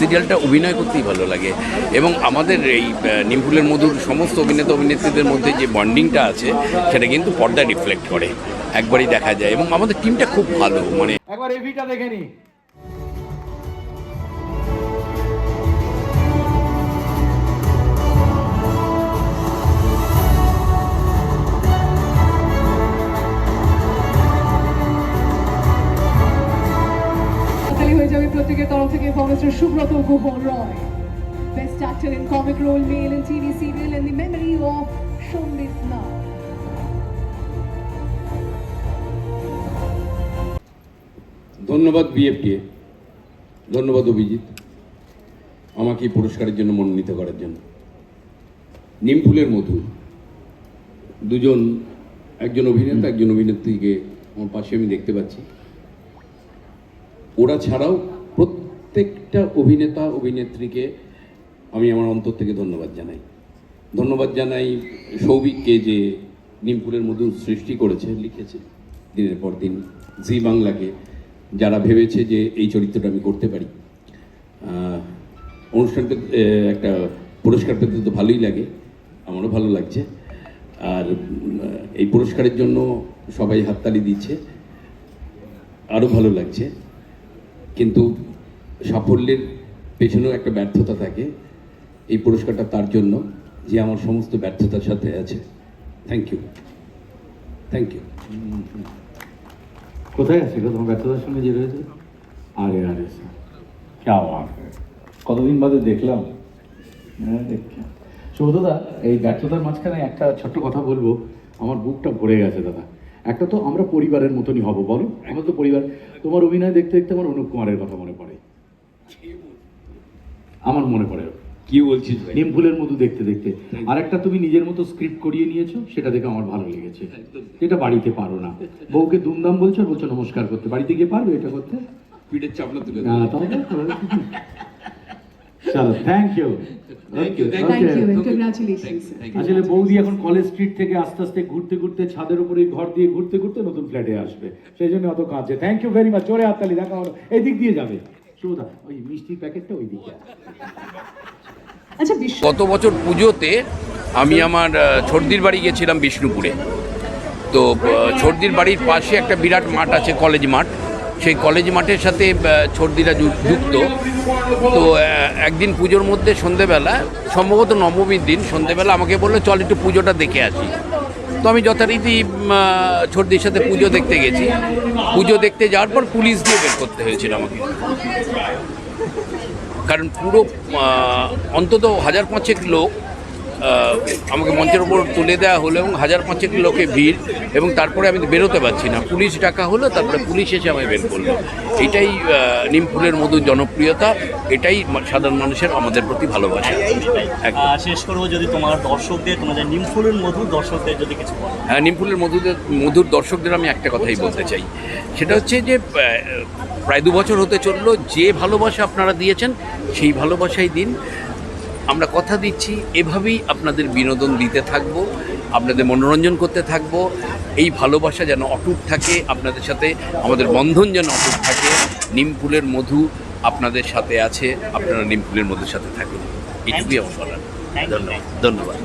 সিরিয়ালটা অভিনয় করতেই ভালো লাগে। এবং আমাদের এই নিমফুলের মধুর সমস্ত অভিনেতা অভিনেত্রীদের মধ্যে যে বন্ডিংটা আছে, সেটা কিন্তু পর্দা রিফ্লেক্ট করে। একবারই দেখা যায় এবং আমাদের টিমটা খুব ভালো মানে একবার এভিটা দেখে প্রত্যেকের তরফ থেকে পারফরমেন্সের Subrata Guha Roy. Best actor in comic role male in TV serial in the memory of Sandip Nath ধন্যবাদ বিএফটিএ ধন্যবাদ অভিজিৎ। আমাকে এই পুরস্কারের জন্য মনোনীত করার জন্য। নিমফুলের মধু। দুজন, একজন অভিনেতা, একজন অভিনেত্রীকে আমার পাশে আমি দেখতে পাচ্ছি। ওরা ছাড়াও প্রত্যেকটা অভিনেতা, অভিনেত্রীকে আমি আমার অন্তর থেকে ধন্যবাদ জানাই। ধন্যবাদ জানাই সৌভিককে যে নিমফুলের মধু সৃষ্টি করেছে, লিখেছে দিনের পর দিন জি বাংলাকে। যারা ভেবেছে যে এই চরিত্রটা আমি করতে পারি। অনুষ্ঠানটা একটা পুরস্কার পেতে তো ভালোই লাগে, আমারও ভালো লাগছে। আর এই পুরস্কারের জন্য সবাই হাততালি দিচ্ছে, আরও ভালো লাগছে। কিন্তু সাফল্যের পেছনেও একটা ব্যর্থতা থাকে এই পুরস্কারটা তার জন্য যে আমার সমস্ত ব্যর্থতার সাথে আছে। থ্যাংক ইউ থ্যাংক ইউ কোথায় আছি তোমার ব্যর্থতার সঙ্গে যে রয়েছে? আরে আরে স্যার। কে কতদিন বাদে দেখলাম। হ্যাঁ দেখলাম সৌদদা এই ব্যর্থতার মাঝখানে একটা ছোট্ট কথা বলব। আমার বুকটা ভরে গেছে দাদা। একটা তো আমরা পরিবারের মতনই হব বলো? আমরা তো পরিবার। তোমার অভিনয় দেখতে দেখতে আমার অনুপ কুমারের কথা মনে পড়ে। আমার মনে পড়ে। কি বলছিস নিমফুলের মধু দেখতে দেখতে। আর একটা তুমি নিজের মতো স্ক্রিপ্ট করিয়ে নিয়েছো সেটা দেখে আমার ভালো লেগেছে। এটা বাড়িতে পারো না। বউকে দুমদাম বলছো আর বলছো নমস্কার করতে। বাড়িতে গিয়ে পারবে এটা করতে? পিঠের চাপড়া তুলে না তাহলে চলো থ্যাংক ইউ আসলে বৌদি এখন কলেজ স্ট্রিট থেকে আস্তে আস্তে ঘুরতে ঘুরতে ছাদের উপরে ঘর দিয়ে ঘুরতে ঘুরতে নতুন ফ্ল্যাটে আসবে। সেই জন্য অত কাঁদছে থ্যাংক ইউ ভেরি মাচ চলে হাততালি দেখা হলো। এই দিক দিয়ে যাবে। ওই মিষ্টির প্যাকেটটা ওই দিকে আচ্ছা গত বছর পুজোতে আমি আমার ছর্দির বাড়ি গেছিলাম বিষ্ণুপুরে। তো ছর্দির বাড়ির পাশে একটা বিরাট মাঠ আছে কলেজ মাঠ। সেই কলেজ মাঠের সাথে ছর্দিরা যুক্ত। তো একদিন পুজোর মধ্যে সন্ধেবেলা সম্ভবত নবমীর দিন সন্ধেবেলা আমাকে বলল চল একটু পুজোটা দেখে আসি। তো আমি যথারীতি ছোটদের সাথে পুজো দেখতে গেছি। পুজো দেখতে যাওয়ার পর পুলিশ দিয়ে বের করতে হয়েছিল আমাকে। কারণ পুরো অন্তত হাজার পাঁচেক লোক আমাকে মঞ্চের উপর তুলে দেওয়া হলো এবং হাজার পাঁচেক লোকে ভিড় এবং তারপরে আমি বেরোতে পারছি না। পুলিশ ডাকা হলো তারপরে পুলিশ এসে আমায় বের করল। এটাই নিমফুলের মধুর জনপ্রিয়তা এটাই সাধারণ মানুষের আমাদের প্রতি ভালোবাসা। শেষ করব যদি তোমার দর্শকদের তোমাদের নিমফুলের মধু দর্শকদের যদি কিছু হ্যাঁ নিমফুলের মধুদের মধুর দর্শকদের আমি একটা কথাই বলতে চাই। সেটা হচ্ছে যে প্রায় দু বছর হতে চলল যে ভালোবাসা আপনারা দিয়েছেন সেই ভালোবাসাই দিন। আমরা কথা দিচ্ছি এভাবেই আপনাদের বিনোদন দিতে থাকব আপনাদের মনোরঞ্জন করতে থাকব। এই ভালোবাসা যেন অটুট থাকে আপনাদের সাথে আমাদের বন্ধন যেন অটুট থাকে। নিমফুলের মধু আপনাদের সাথে আছে আপনারা নিমফুলের মধুর সাথে থাকুন। এটুকুই আমার বলার। ধন্যবাদ। ধন্যবাদ।